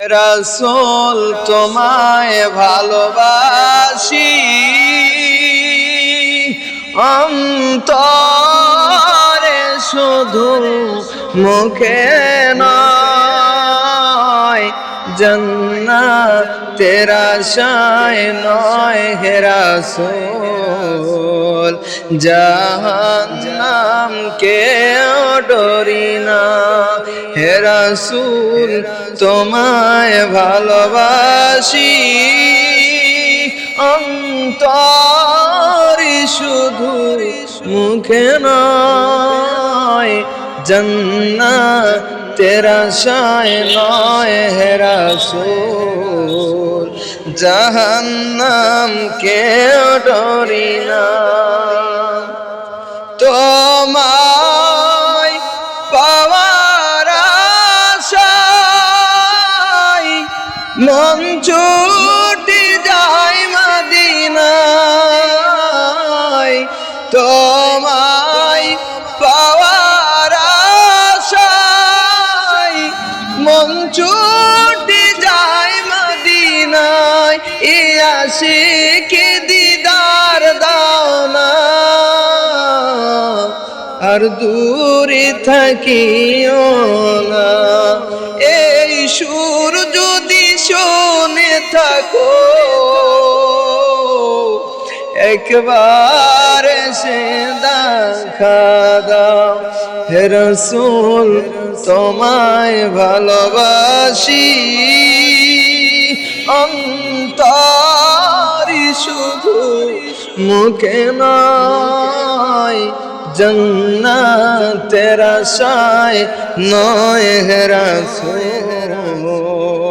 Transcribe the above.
রসুল তোমায় ভালোবাসি। অন্তরে শুধু মুখে নয় জন্না তেরা শায় নয় হেরা সোল জাহান্নাম কে ডরি না। হেরা সুল তোমায় ভালোবাসি। অন্তরি শুধু মুখে নয় জন্না তেরা শায় নয় হেরা সুল জাহান্নাম কে ডরি না। মন ছুটি যায় মদিনায়। তোমায় পাওয়ার আশায় মন ছুটি যায় মদিনায়। ইয়াসি কি দিদার দাও না। আর দূরে থাকিও না। এই সুর শোনে থাকো। একবার সে দেখা রসুল, তোমায় ভালোবাসি। অন্তরি শুধু মুখে নয়, জন্নাতের আশায় নয় হেরা সোল